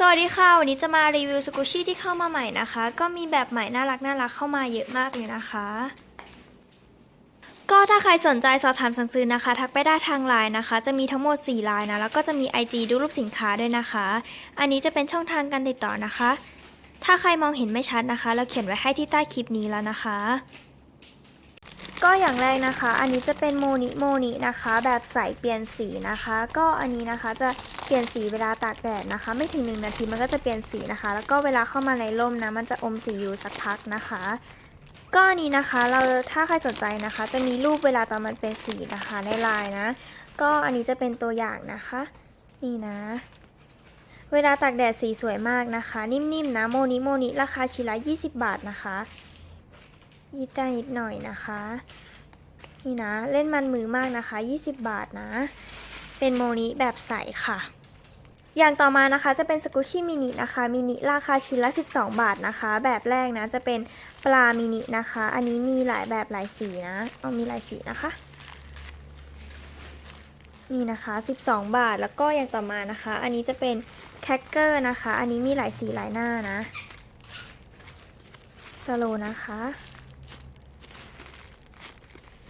สวัสดีค่ะ วันนี้จะมารีวิวสกูชี่ที่เข้ามาใหม่นะคะ ก็มีแบบใหม่น่ารักน่ารักเข้ามาเยอะมากเลยนะคะ ก็ถ้าใครสนใจสอบถามสั่งซื้อนะคะ ทักไปได้ทางไลน์นะคะ จะมีทั้งหมด 4 ไลน์นะ แล้วก็จะมี IG ดูรูปสินค้าด้วยนะคะ อันนี้จะเป็นช่องทางการติดต่อนะคะ ถ้าใครมองเห็นไม่ชัดนะคะ เราเขียนไว้ให้ที่ใต้คลิปนี้แล้วนะคะ ก็อย่างแรกนะคะ อันนี้จะเป็นโมนิโมนินะคะ แบบใส่เปลี่ยนสีนะคะ ก็อันนี้นะคะจะ เปลี่ยนสีเวลาตากแดดนะคะ ไม่ถึง 1 นาทีมันก็จะเปลี่ยนสีนะคะ แล้วก็เวลาเข้ามาในร่มนะ มันจะอมสีอยู่สักพักนะคะ ก็อันนี้นะคะเราถ้าใครสนใจนะคะ จะมีรูปเวลาตอนมันเป็นสีนะคะในไลน์นะ ก็อันนี้จะเป็นตัวอย่างนะคะ นี่นะ เวลาตากแดดสีสวยมากนะคะ นิ่มๆนะโมนิโมนิราคาชิ้นละ20 บาทนะคะยีดได้นิดหน่อยนะคะ นี่นะ เล่นมันมือมากนะคะ 20 บาทนะ เป็นโมนิแบบใสค่ะ อย่างต่อมานะคะจะเป็นสกูชี่มินินะคะมินิราคาชิ้นละ 12 บาทนะคะ แบบแรกนะจะเป็นปลามินินะคะ อันนี้มีหลายแบบหลายสีนะเอามีหลายสีนะคะนี่นะคะ 12 บาทแล้วก็อย่างต่อมานะคะ อันนี้จะเป็นแคคเกอร์นะคะ อันนี้มีหลายสีหลายหน้านะสโลนะคะ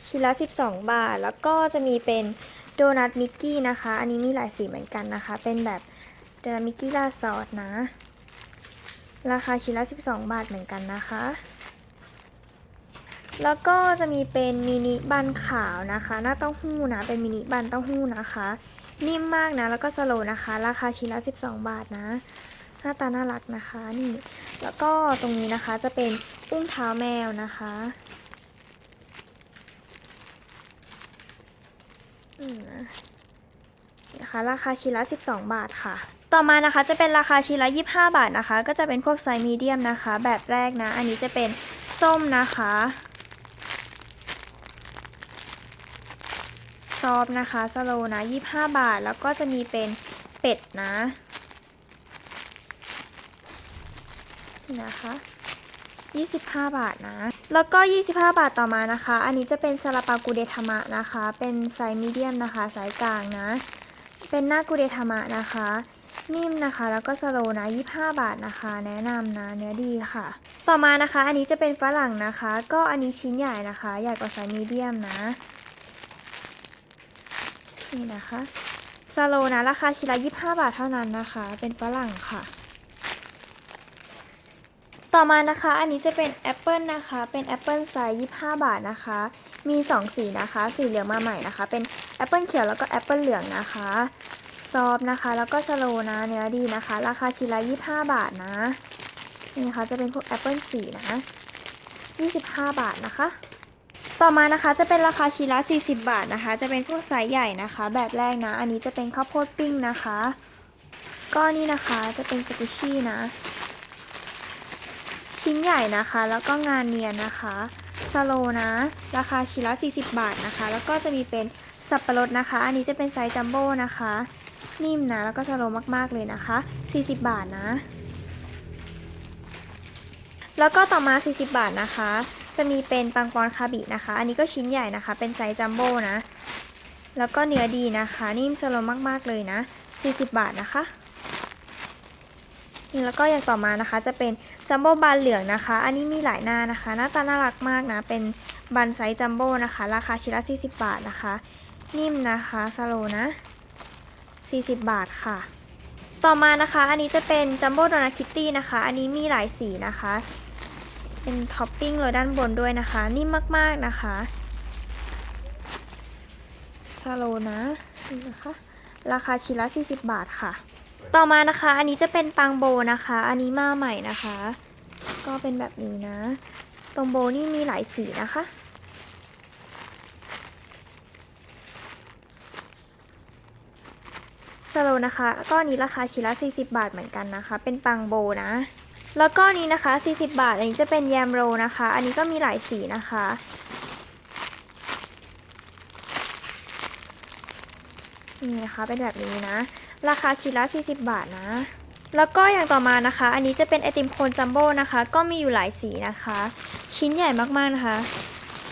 ชิ้นละ 12 บาท แล้วก็จะมีเป็นโดนัทมิกกี้นะคะ อันนี้มีหลายสีเหมือนกันนะคะ เป็นแบบ โดนัทมิกกี้ราซอสนะ ราคาชิ้นละ 12 บาทเหมือนกันนะคะ แล้วก็จะมีเป็นมินิบันขาวนะคะ หน้าเต้าหู้นะ เป็นมินิบันเต้าหู้นะคะ นิ่มมากนะ แล้วก็สโลว์นะคะ ราคาชิ้นละ 12 บาทนะ หน้าตาน่ารักนะคะ นี่ แล้วก็ตรงนี้นะคะจะเป็นอุ้งเท้าแมวนะคะอืมนะคะราคาชิ้นละ12 บาทค่ะ ต่อมานะคะจะเป็นราคาชิ้นละ25 บาทนะคะ ก็จะเป็นพวกไซส์มีเดียมนะคะ แบบแรกนะ อันนี้จะเป็นส้มนะคะซอฟนะคะสโลนะ 25 บาท แล้วก็จะมีเป็นเป็ดนะนี่นะคะ 25 บาทนะ แล้วก็ 25 บาทต่อมานะคะ อันนี้จะเป็นซาลาเปากูเดทามะนะคะ เป็นไซส์มีเดียมนะคะไซส์กลางนะ เป็นหน้ากูเดทามะนะคะ นิ่มนะคะ แล้วก็สโลนะ25 บาทนะคะ แนะนำนะเนื้อดีค่ะ ต่อมานะคะ อันนี้จะเป็นฝรั่งนะคะ ก็อันนี้ชิ้นใหญ่นะคะ ใหญ่กว่าไซส์มีเดียมนะ นี่นะคะสโลนะราคาชิ้นละ25 บาทเท่านั้นนะคะ เป็นฝรั่งค่ะ ต่อมานะคะ อันนี้จะเป็นแอปเปิลนะคะ เป็นแอปเปิลไซส์25 บาทนะคะ มี 2 สีนะคะ สีเหลืองมาใหม่นะคะ เป็นแอปเปิลเขียวแล้วก็แอปเปิลเหลืองนะคะ ซอฟนะคะ แล้วก็สโลนะเนื้อดีนะคะ ราคาชิ้นละ25 บาทนะ นี่นะคะจะเป็นพวกแอปเปิลสีนะ 25 บาทนะคะ ต่อมานะคะจะเป็นราคาชิ้นละ40 บาทนะคะ จะเป็นพวกไซส์ใหญ่นะคะ แบบแรกนะ อันนี้จะเป็นข้าวโพดปิ้งนะคะ ก็นี่นะคะจะเป็นสกุชชี่นะ ชิ้นใหญ่นะคะ แล้วก็งานเนียนนะคะสโลนะ ราคาชิ้นละ40 บาทนะคะ แล้วก็จะมีเป็นสับปะรดนะคะ อันนี้จะเป็นไซส์จัมโบ้นะคะ นิ่มนะ แล้วก็สโลมากๆเลยนะคะ 40 บาทนะ แล้วก็ต่อมา 40 บาทนะคะ จะมีเป็นปังปอนคาบินะคะ อันนี้ก็ชิ้นใหญ่นะคะ เป็นไซส์จัมโบ้นะ แล้วก็เนื้อดีนะคะ นิ่มสโลมากๆเลยนะ 40 บาทนะคะนี่แล้วก็อย่างต่อมานะคะ จะเป็นจัมโบ้บานเหลืองนะคะ อันนี้มีหลายหน้านะคะ หน้าตาน่ารักมากนะ เป็นบันไซส์จัมโบ้นะคะ ราคาชิ้นละ40 บาทนะคะ นิ่มนะคะสโลนะ 40 บาทค่ะ ต่อมานะคะอันนี้จะเป็นจัมโบ้โดนัทคิตตี้นะคะ อันนี้มีหลายสีนะคะ เป็นท็อปปิ้งเลยด้านบนด้วยนะคะ นิ่มมากๆนะคะสโลนะนี่นะคะ ราคาชิ้นละ 40 บาทค่ะ ต่อมานะคะ อันนี้จะเป็นปังโบนะคะ อันนี้มาใหม่นะคะ ก็เป็นแบบนี้นะ ตรงโบนี่มีหลายสีนะคะ สโลนะคะก็อันนี้ราคาชิ้นละ 40 บาทเหมือนกันนะคะ เป็นปังโบนะ แล้วก็อันนี้นะคะ 40 บาท อันนี้จะเป็นแยมโรนะคะ อันนี้ก็มีหลายสีนะคะ นี่นะคะเป็นแบบนี้นะ ราคาชิ้นละ 40 บาทนะ แล้วก็อย่างต่อมานะคะ อันนี้จะเป็นไอติมโคนจัมโบ้นะคะ ก็มีอยู่หลายสีนะคะ ชิ้นใหญ่มากๆนะคะ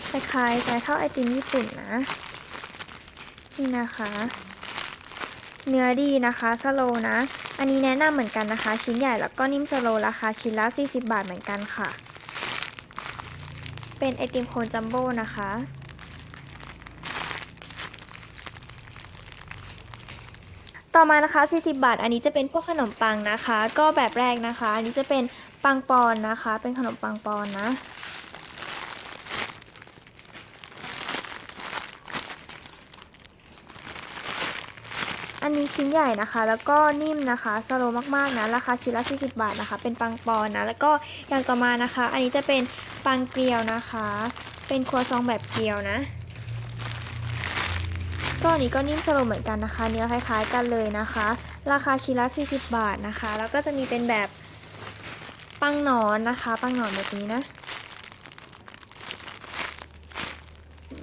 คล้ายๆคล้ายเท่าไอติมญี่ปุ่นนะ นี่นะคะ เนื้อดีนะคะสโลนะ อันนี้แนะนำเหมือนกันนะคะ ชิ้นใหญ่แล้วก็นิ่มสโลราคาชิ้นละ 40 บาทเหมือนกันค่ะ เป็นไอติมโคนจัมโบ้นะคะ ต่อมานะคะ 40 บาท อันนี้จะเป็นพวกขนมปังนะคะ ก็แบบแรกนะคะ อันนี้จะเป็นปังปอนนะคะ เป็นขนมปังปอนนะ นี้ชิ้นใหญ่นะคะ แล้วก็นิ่มนะคะสโลมากๆนะราคาชิ้นละ40บาทนะคะ เป็นปังปอนนะแล้วก็อย่างต่อมานะคะ อันนี้จะเป็นปังเกลียวนะคะ เป็นครัวซองแบบเกลียวนะก็อันนี้ก็นิ่มสโลเหมือนกันนะคะ เนื้อคล้าย ๆ กันเลยนะคะ ราคาชิ้นละ40บาทนะคะ แล้วก็จะมีเป็นแบบปังหนอนนะคะ ปังหนอนแบบนี้นะ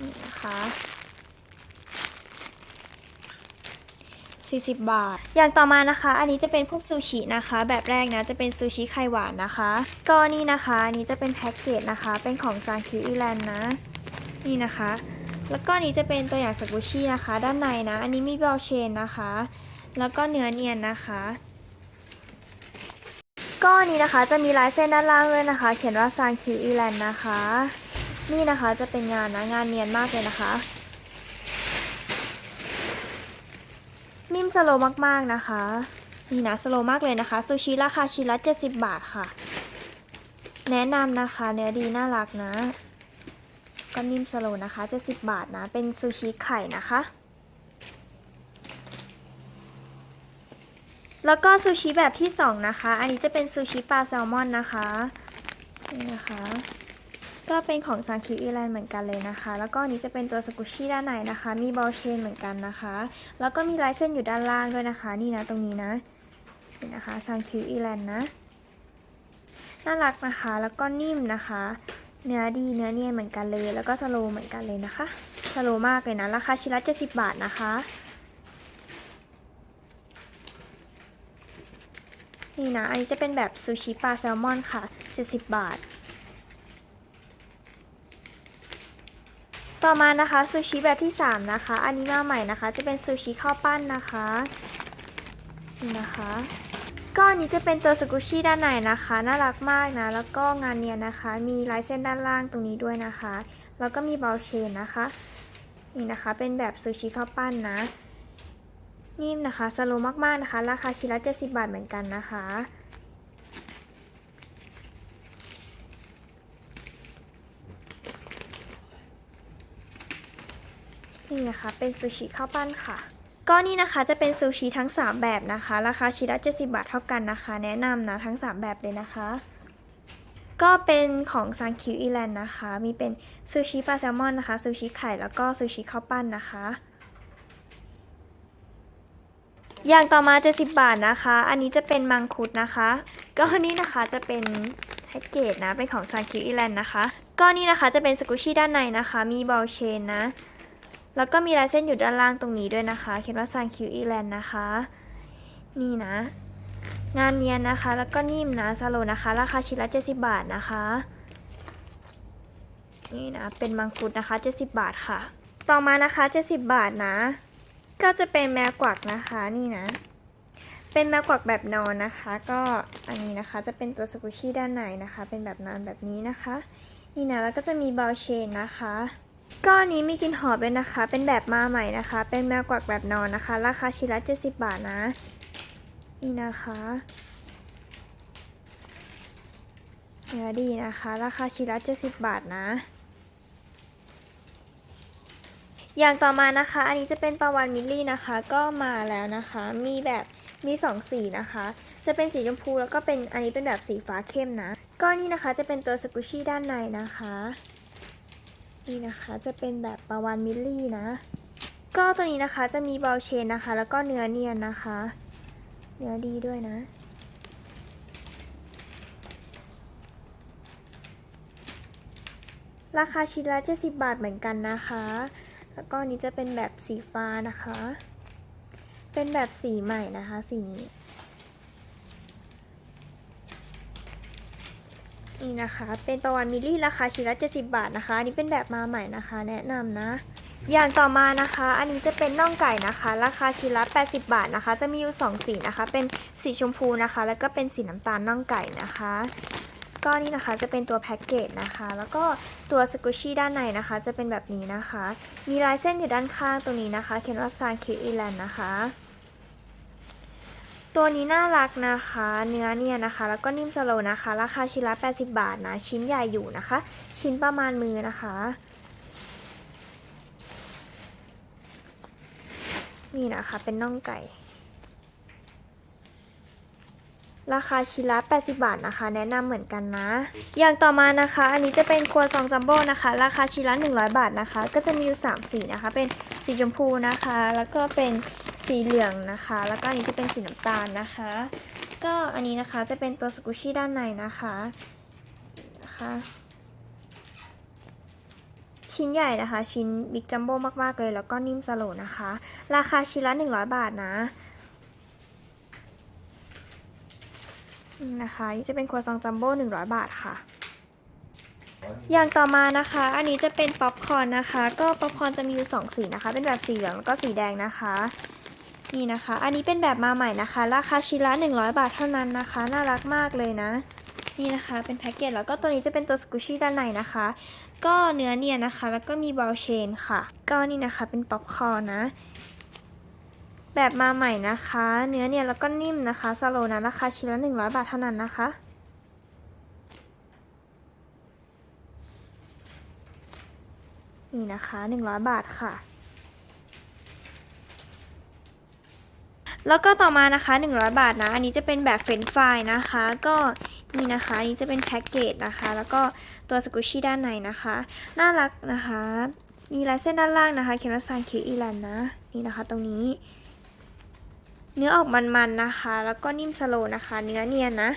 นี่นะคะ 40 บาท อย่างต่อมานะคะ อันนี้จะเป็นพวกซูชินะคะ แบบแรกนะจะเป็นซูชิไข่หวานนะคะ ก็นี่นะคะอันนี้จะเป็นแพ็กเกจนะคะ เป็นของซานคิวอีแลนด์นะ นี่นะคะ แล้วก็อันนี้จะเป็นตัวอย่างสกุชี่นะคะ ด้านในนะ อันนี้มีเบลเชนนะคะ แล้วก็เนื้อเนียนนะคะก็อันนี้นะคะจะมีลายเส้นด้านล่างด้วยนะคะ เขียนว่าซานคิวอีแลนด์นะคะ นี่นะคะจะเป็นงานนะงานเนียนมากเลยนะคะ นิ่ม สโลมากๆนะคะ นี่นะสโลมากเลยนะคะซูชิราคาชิ้นละ70 บาทค่ะ แนะนำนะคะเนื้อดีน่ารักนะ ก็นิ่มสโลนะคะ70บาทนะ เป็นซูชิไข่นะคะ แล้วก็ซูชิแบบที่ 2 นะคะ อันนี้จะเป็นซูชิปลาแซลมอนนะคะนี่นะคะ ก็เป็นของซังคิวอีแลนด์เหมือนกันเลยนะคะ แล้วก็อันนี้จะเป็นตัวสกุชชี่ด้านในนะคะ มีบอลเชนเหมือนกันนะคะ แล้วก็มีลายเส้นอยู่ด้านล่างด้วยนะคะ นี่นะตรงนี้นะนี่นะคะซังคิวอีแลนด์นะ น่ารักนะคะ แล้วก็นิ่มนะคะ เนื้อดีเนื้อเนียนเหมือนกันเลย แล้วก็สโลว์เหมือนกันเลยนะคะ สโลว์มากเลยนะ ราคาชิ้นละ70 บาทนะคะนี่นะ อันนี้จะเป็นแบบซูชิปลาแซลมอนค่ะ 70 บาท ต่อมานะคะซูชิแบบที่ 3 นะคะ อันนี้มาใหม่นะคะ จะเป็นซูชิข้าวปั้นนะคะนี่นะคะก็อันนี้จะเป็นตัวสกุชชี่ด้านในนะคะ น่ารักมากนะ แล้วก็งานเนียนนะคะ มีลายเส้นด้านล่างตรงนี้ด้วยนะคะ แล้วก็มีเบลเชนนะคะ นี่นะคะ เป็นแบบซูชิข้าวปั้นนะ นิ่มนะคะ สโลมากๆนะคะ ราคาชิ้นละ70 บาทเหมือนกันนะคะ นี่นะคะ เป็นซูชิข้าวปั้นค่ะ ก็นี่นะคะจะเป็นซูชิทั้ง 3 แบบนะคะ ราคาชิ้นละ70 บาทเท่ากันนะคะ แนะนำนะทั้ง 3 แบบเลยนะคะ ก็เป็นของซังคิวอีแลนด์นะคะ มีเป็นซูชิปลาแซลมอนนะคะ ซูชิไข่ แล้วก็ซูชิข้าวปั้นนะคะอย่างต่อมา 70 บาทนะคะ อันนี้จะเป็นมังคุดนะคะ ก็นี่นะคะจะเป็นแพ็กเกจนะ เป็นของซังคิวอีแลนด์นะคะ ก็นี่นะคะจะเป็นสกุชี่ด้านในนะคะ มีบอลเชนนะ แล้วก็มีลายเส้นอยู่ด้านล่างตรงนี้ด้วยนะคะ เขียนว่าซังคิวอีแลนด์นะคะ นี่นะ งานเนียนนะคะ แล้วก็นิ่มนะซาโลนะคะ ราคาชิ้นละ70บาทนะคะ นี่นะ เป็นมังคุดนะคะ70บาทค่ะ ต่อมานะคะ70บาทนะ ก็จะเป็นแมวกวักนะคะ นี่นะ เป็นแมวกวักแบบนอนนะคะ ก็อันนี้นะคะจะเป็นตัวสกุชี่ด้านในนะคะ เป็นแบบนอนแบบนี้นะคะ นี่นะ แล้วก็จะมีบอลเชนนะคะ ก็อันนี้มีกลิ่นหอมด้วยนะคะ เป็นแบบมาใหม่นะคะ เป็นแมวกวักแบบนอนนะคะ ราคาชิ้นละ70 บาทนะ นี่นะคะเนื้อดีนะคะ ราคาชิ้นละ70 บาทนะ อย่างต่อมานะคะ อันนี้จะเป็นปลาวานมิลลี่นะคะ ก็มาแล้วนะคะ มีแบบมีสองสีนะคะ จะเป็นสีชมพูแล้วก็เป็นอันนี้เป็นแบบสีฟ้าเข้มนะ ก็นี่นะคะจะเป็นตัวสกุชี่ด้านในนะคะ นี่นะคะจะเป็นแบบปลาวานมิลลี่นะ ก็ตัวนี้นะคะจะมีเบลเชนนะคะ แล้วก็เนื้อเนียนนะคะ เนื้อดีด้วยนะราคาชิ้นละ70 บาทเหมือนกันนะคะ แล้วก็อันนี้จะเป็นแบบสีฟ้านะคะ เป็นแบบสีใหม่นะคะ สีนี้ นี่นะคะ เป็นประวันมิลลี่ราคาชิ้นละ70 บาทนะคะอันนี้เป็นแบบมาใหม่นะคะ แนะนำนะ อย่างต่อมานะคะ อันนี้จะเป็นน่องไก่นะคะ ราคาชิ้นละ80 บาทนะคะ จะมีอยู่ 2 สีนะคะ เป็นสีชมพูนะคะ แล้วก็เป็นสีน้ำตาลน่องไก่นะคะก็นี่นะคะจะเป็นตัวแพ็กเกจนะคะ แล้วก็ตัวสกูชี่ด้านในนะคะ จะเป็นแบบนี้นะคะ มีลายเส้นอยู่ด้านข้างตรงนี้นะคะ เขียนว่าซานคิอีแลนด์นะคะ ตัวนี้น่ารักนะคะ เนื้อเนี่ยนะคะ แล้วก็นิ่มสโลนะคะ ราคาชิ้นละ80 บาทนะ ชิ้นใหญ่อยู่นะคะ ชิ้นประมาณมือนะคะ นี่นะคะเป็นน่องไก่ ราคาชิ้นละ80 บาทนะคะ แนะนำเหมือนกันนะ อย่างต่อมานะคะ อันนี้จะเป็นครัวซองจัมโบ้นะคะ ราคาชิ้นละ100 บาทนะคะ ก็จะมีอยู่3สีนะคะ เป็นสีชมพูนะคะ แล้วก็เป็น สีเหลืองนะคะ แล้วก็อันนี้จะเป็นสีน้ำตาลนะคะ ก็อันนี้นะคะจะเป็นตัวสกุชี่ด้านในนะคะนะคะชิ้นใหญ่นะคะ ชิ้นบิ๊กจัมโบ้มากๆเลย แล้วก็นิ่มสโลนะคะ ราคาชิ้นละ 100 บาทนะนะคะนี่จะเป็นครัวซองจัมโบ้100 บาทค่ะ อย่างต่อมานะคะ อันนี้จะเป็นป๊อปคอร์นนะคะ ก็ป๊อปคอร์นจะมีอยู่สองสีนะคะ เป็นแบบสีเหลืองแล้วก็สีแดงนะคะ นี่นะคะ อันนี้เป็นแบบมาใหม่นะคะ ราคาชิ้นละ100 บาทเท่านั้นนะคะ น่ารักมากเลยนะ นี่นะคะ เป็นแพ็กเกจ แล้วก็ตัวนี้จะเป็นตัวสกูชี่ด้านในนะคะ ก็เนื้อเนียนนะคะ แล้วก็มีบอลเชนค่ะ ก็นี่นะคะ เป็นป๊อปคอร์นนะแบบมาใหม่นะคะ เนื้อเนียนแล้วก็นิ่มนะคะสโลนะ ราคาชิ้นละ100 บาทเท่านั้นนะคะนี่นะคะ 100 บาทค่ะ แล้วก็ต่อมานะคะ 100 บาทนะ อันนี้จะเป็นแบบเฟรนฟรายนะคะ ก็นี่นะคะอันนี้จะเป็นแพ็กเกจนะคะ แล้วก็ตัวสกูชี่ด้านในนะคะ น่ารักนะคะ มีลายเส้นด้านล่างนะคะ เขียนว่าซานคิอีแลนนะ นี่นะคะ ตรงนี้ เนื้อออกมันๆนะคะ แล้วก็นิ่มสโลนะคะ เนื้อเนียนนะ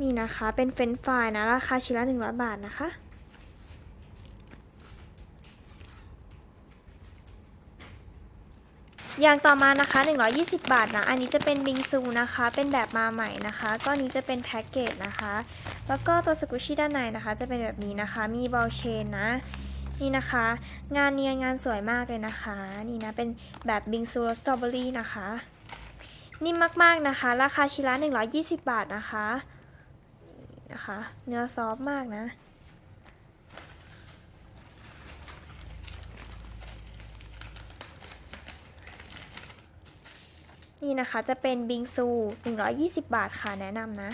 นี่นะคะ เป็นเฟรนฟรายนะ ราคาชิ้นละ100 บาทนะคะ อย่างต่อมานะคะ 120 บาทนะ อันนี้จะเป็นบิงซูนะคะ เป็นแบบมาใหม่นะคะก็อันนี้จะเป็นแพ็กเกจนะคะ แล้วก็ตัวสกุชี่ด้านในนะคะ จะเป็นแบบนี้นะคะ มีบอลเชนนะ นี่นะคะ งานเนียนงานสวยมากเลยนะคะ นี่นะ เป็นแบบบิงซูรสสตรอเบอรี่นะคะ นิ่มมากๆนะคะ ราคาชิ้นละ120 บาทนะคะ นะคะ เนื้อซอฟมากนะ นี่นะคะจะเป็นบิงซู 120 บาทค่ะแนะนำนะ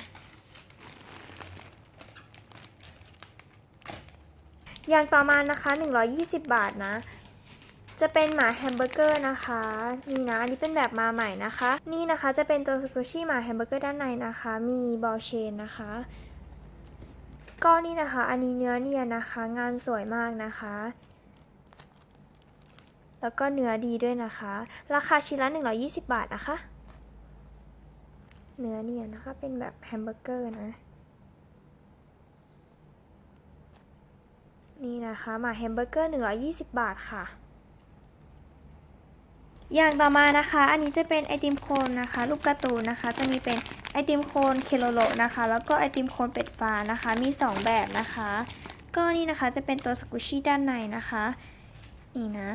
อย่างต่อมานะคะ 120 บาทนะ จะเป็นหมาแฮมเบอร์เกอร์นะคะ นี่นะ อันนี้เป็นแบบมาใหม่นะคะ นี่นะคะจะเป็นตัวสกูชี่หมาแฮมเบอร์เกอร์ด้านในนะคะ มีบอลเชนนะคะก็นี่นะคะ อันนี้เนื้อเนียนนะคะ งานสวยมากนะคะ แล้วก็เนื้อดีด้วยนะคะ ราคาชิ้นละ 120 บาทนะคะ เนื้อเนี่ยนะคะ เป็นแบบแฮมเบอร์เกอร์นะ นี่นะคะมาแฮมเบอร์เกอร์ 120 บาทค่ะ อย่างต่อมานะคะ อันนี้จะเป็นไอติมโคนนะคะ รูปการ์ตูนนะคะ จะมีเป็นไอติมโคนเคโลโลนะคะ แล้วก็ไอติมโคนเป็ดฟ้านะคะ มี 2 แบบนะคะ ก็นี่นะคะจะเป็นตัวสกุชี่ด้านในนะคะ นี่นะ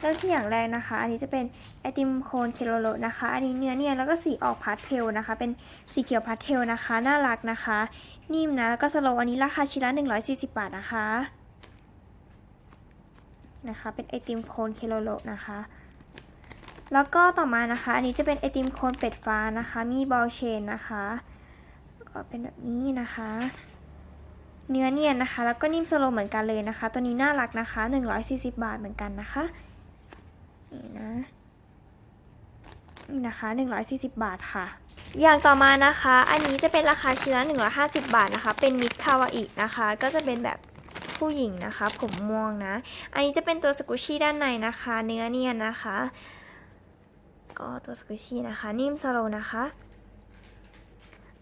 เริ่มที่อย่างแรกนะคะ อันนี้จะเป็นไอติมโคนเคโลโลนะคะ อันนี้เนื้อเนี่ยแล้วก็สีออกพาสเทลนะคะ เป็นสีเขียวพาสเทลนะคะ น่ารักนะคะ นิ่มนะ แล้วก็สโลว์อันนี้ราคาชิ้นละ140 บาทนะคะ นะคะ เป็นไอติมโคนเคโลโลนะคะ แล้วก็ต่อมานะคะ อันนี้จะเป็นไอติมโคนเป็ดฟ้านะคะ มีบอลเชนนะคะ ก็เป็นแบบนี้นะคะเนื้อเนียนนะคะ แล้วก็นิ่มสโลว์เหมือนกันเลยนะคะ ตัวนี้น่ารักนะคะ 140 บาทเหมือนกันนะคะ นี่นะนี่นะคะ 140 บาทค่ะ อย่างต่อมานะคะ อันนี้จะเป็นราคาชิ้นละ150 บาทนะคะ เป็นมิดคาวาอินะคะ ก็จะเป็นแบบผู้หญิงนะคะ ผมม่วงนะ อันนี้จะเป็นตัวสกุชี่ด้านในนะคะ เนื้อเนียนนะคะ ก็ตัวสกุชี่นะคะ นิ่มสโลนะคะ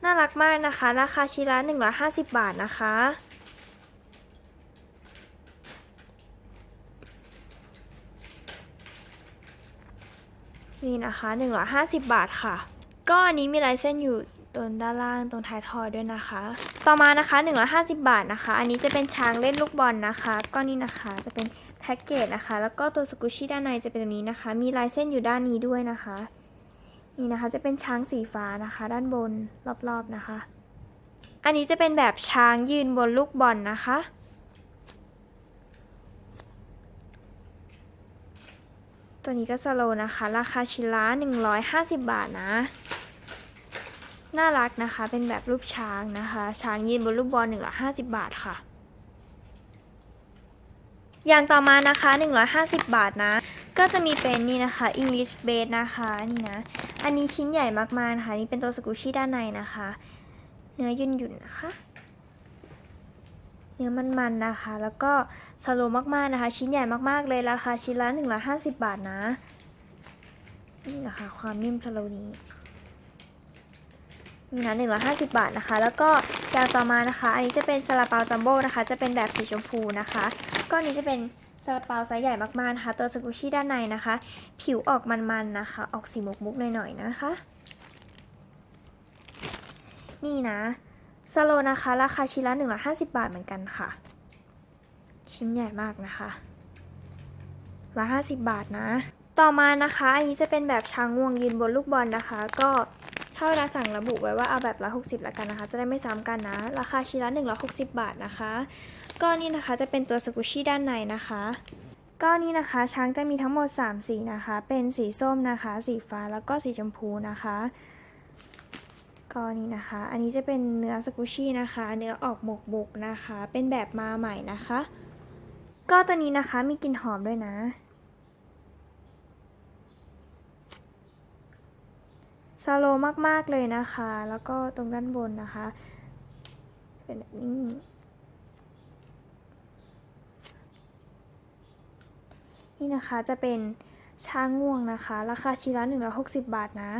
น่ารักมากนะคะ ราคาชิ้นละ150 บาทนะคะ นี่นะคะ 150 บาทค่ะ ก็อันนี้มีลายเส้นอยู่ตรงด้านล่างตรงท้ายทอยด้วยนะคะ ต่อมานะคะ 150 บาทนะคะ อันนี้จะเป็นช้างเล่นลูกบอลนะคะ ก็นี่นะคะจะเป็นแพ็กเกจนะคะ แล้วก็ตัวสกุชชี่ด้านในจะเป็นแบบนี้นะคะ มีลายเส้นอยู่ด้านนี้ด้วยนะคะ นี่นะคะจะเป็นช้างสีฟ้านะคะ ด้านบนรอบๆนะคะ อันนี้จะเป็นแบบช้างยืนบนลูกบอลนะคะ ตัวนี้ก็สโลว์นะคะ ราคาชิ้นละ150 บาทนะ น่ารักนะคะ เป็นแบบรูปช้างนะคะ ช้างยืนบนลูกบอล150 บาทค่ะ อย่างต่อมานะคะ 150 บาทนะ ก็จะมีเป็นนี่นะคะ English Base นะคะนี่นะ อันนี้ชิ้นใหญ่มากๆนะคะ นี่เป็นตัวสกูชี่ด้านในนะคะ เนื้อยุ่นๆนนะคะ เนื้อมันๆนะคะ แล้วก็สโลมากๆนะคะ ชิ้นใหญ่มากๆเลยราคาชิ้นละ150บาทนะ นี่นะคะความนิ่มสโลนี้นี่นะ150บาทนะคะ แล้วก็อย่างต่อมานะคะ อันนี้จะเป็นซาลาเปาจัมโบ้นะคะ จะเป็นแบบสีชมพูนะคะก็อันนี้จะเป็นซาลาเปาไซส์ใหญ่มากๆนะคะ ตัวสกูชี่ด้านในนะคะ ผิวออกมันๆนะคะ ออกสีมุกๆหน่อยๆนะคะ นี่นะ สโลนะคะ ราคาชิ้นละ150 บาทเหมือนกันค่ะ ชิ้นใหญ่มากนะคะ150 บาทนะ ต่อมานะคะ อันนี้จะเป็นแบบช้างงวงยืนบนลูกบอลนะคะ ก็ถ้าเวลาสั่งระบุไว้ว่าเอาแบบละ60ละกันนะคะ จะได้ไม่ซ้ำกันนะ ราคาชิ้นละ160 บาทนะคะ ก็นี่นะคะจะเป็นตัวสกุชชี่ด้านในนะคะ ก็นี่นะคะช้างจะมีทั้งหมด 3 สีนะคะ เป็นสีส้มนะคะ สีฟ้าแล้วก็สีชมพูนะคะ ก็นี่นะคะ อันนี้จะเป็นเนื้อสกุชี่นะคะ เนื้อออกหมกบุกนะคะ เป็นแบบมาใหม่นะคะ ก็ตัวนี้นะคะมีกลิ่นหอมด้วยนะซาโลมาก ๆ เลยนะคะ แล้วก็ตรงด้านบนนะคะ เป็นแบบนี้ นี่นะคะจะเป็นช้างง่วงนะคะ ราคาชิ้นละ160 บาทนะ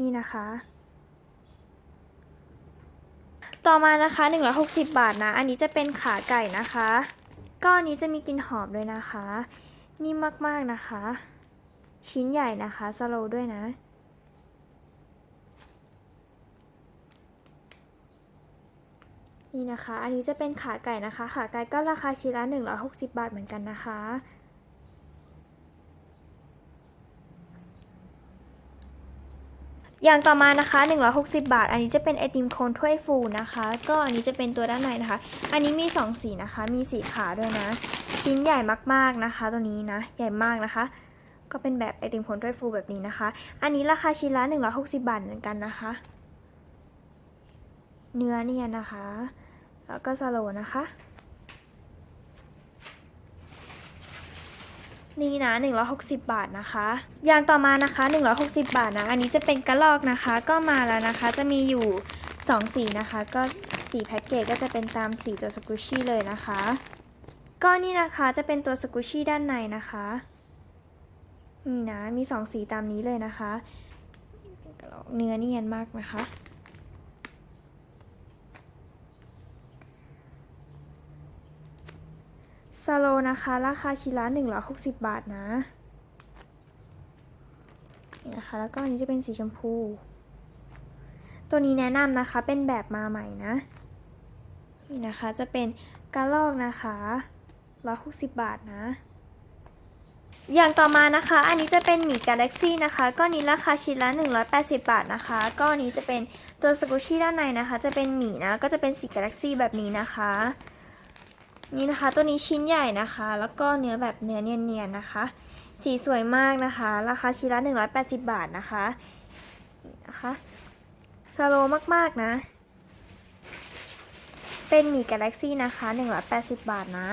นี่นะคะ ต่อมานะคะ 160 บาทนะ อันนี้จะเป็นขาไก่นะคะ ก็อันนี้จะมีกลิ่นหอมด้วยนะคะ นิ่มมากๆนะคะ ชิ้นใหญ่นะคะสโลด้วยนะ นี่นะคะ อันนี้จะเป็นขาไก่นะคะ ขาไก่ก็ราคาชิ้นละ 160 บาทเหมือนกันนะคะ อย่างต่อมานะคะ 160 บาท อันนี้จะเป็นไอติมโคนถ้วยฟูนะคะ ก็อันนี้จะเป็นตัวด้านในนะคะ อันนี้มี 2 สีนะคะ มีสีขาวด้วยนะ ชิ้นใหญ่มากๆนะคะ ตัวนี้นะ ใหญ่มากนะคะ ก็เป็นแบบไอติมโคนถ้วยฟูแบบนี้นะคะ อันนี้ราคาชิ้นละ 160 บาทเหมือนกันนะคะ เนื้อเนียนนะคะ แล้วก็สโลว์นะคะ นี่นะ 160 บาทนะคะ อย่างต่อมานะคะ 160 บาทนะ อันนี้จะเป็นกระลอกนะคะ ก็มาแล้วนะคะ จะมีอยู่ 2 สีนะคะ ก็สีแพ็กเกจก็จะเป็นตามสีตัวสกุชี่เลยนะคะ ก็นี่นะคะจะเป็นตัวสกุชี่ด้านในนะคะ นี่นะ มี 2 สีตามนี้เลยนะคะ เนื้อเนียนมากนะคะ ซาโลนะคะ ราคาชิ้นละ160 บาทนะนี่นะคะ แล้วก็อันนี้จะเป็นสีชมพู ตัวนี้แนะนำนะคะ เป็นแบบมาใหม่นะ นี่นะคะ จะเป็นกระลอกนะคะ160 บาทนะ อย่างต่อมานะคะ อันนี้จะเป็นหมีกาแล็กซี่นะคะก็นี้ราคาชิ้นละ 180 บาทนะคะก็อันนี้จะเป็นตัวสกุชชี่ด้านในนะคะ จะเป็นหมีนะ ก็จะเป็นสีกาแล็กซี่แบบนี้นะคะ นี่นะคะตัวนี้ชิ้นใหญ่นะคะ แล้วก็เนื้อแบบเนื้อเนียนๆนะคะ สีสวยมากนะคะ ราคาชิ้นละ 180 บาทนะคะนะคะสโลมากๆนะ เป็นหมีกาแล็กซี่นะคะ 180 บาทนะ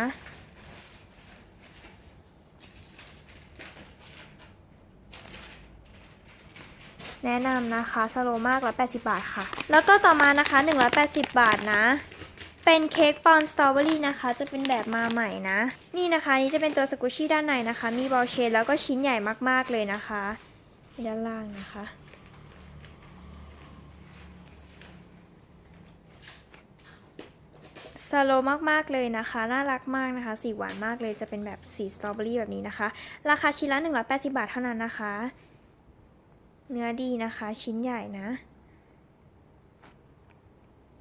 แนะนำนะคะสโลมาก180 บาทค่ะ แล้วก็ต่อมานะคะ 180 บาทนะ เป็นเค้กปอนสตรอเบอรี่นะคะ จะเป็นแบบมาใหม่นะ นี่นะคะนี่จะเป็นตัวสกุชี่ด้านในนะคะ มีบอลเชนแล้วก็ชิ้นใหญ่มากๆเลยนะคะด้านล่างนะคะ สโลมากๆเลยนะคะ น่ารักมากนะคะ สีหวานมากเลยจะเป็นแบบสีสตรอเบอรี่แบบนี้นะคะ ราคาชิ้นละ 180 บาทเท่านั้นนะคะ เนื้อดีนะคะ ชิ้นใหญ่นะ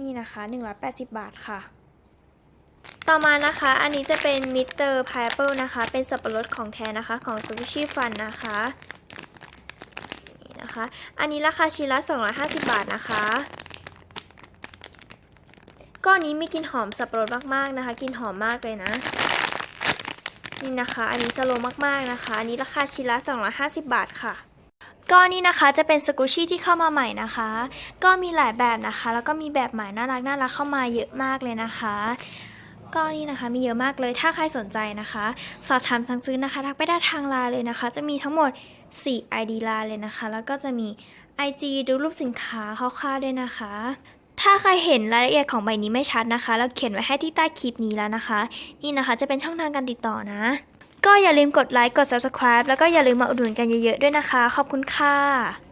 นี่นะคะ180 บาทค่ะ ต่อมานะคะ อันนี้จะเป็นมิสเตอร์พายเปิลนะคะ เป็นสับปะรดของแท้นะคะ ของซูชิฟันนะคะนี่นะคะ อันนี้ราคาชิ้นละ 250 บาทนะคะก้อนนี้มีกลิ่นหอมสับปะรดมากๆนะคะกลิ่นหอมมากเลยนะนี่นะคะ อันนี้สโลมากๆนะคะ อันนี้ราคาชิ้นละ250 บาทค่ะ ก็นี่นะคะจะเป็นสกูชี่ที่เข้ามาใหม่นะคะ ก็มีหลายแบบนะคะ แล้วก็มีแบบใหม่น่ารักน่ารักเข้ามาเยอะมากเลยนะคะ ก็นี่นะคะมีเยอะมากเลยถ้าใครสนใจนะคะ สอบถามสั่งซื้อนะคะทักไปได้ทางไลน์เลยนะคะ จะมีทั้งหมด 4 ID ไลน์เลยนะคะ แล้วก็จะมี IG ดูรูปสินค้าคร่าวๆด้วยนะคะ ถ้าใครเห็นรายละเอียดของใบนี้ไม่ชัดนะคะ เราเขียนไว้ให้ที่ใต้คลิปนี้แล้วนะคะ นี่นะคะจะเป็นช่องทางการติดต่อนะ ก็อย่าลืมกดไลค์กด subscribe แล้วก็อย่าลืมมาอุดหนุนกันเยอะๆด้วยนะคะ ขอบคุณค่ะ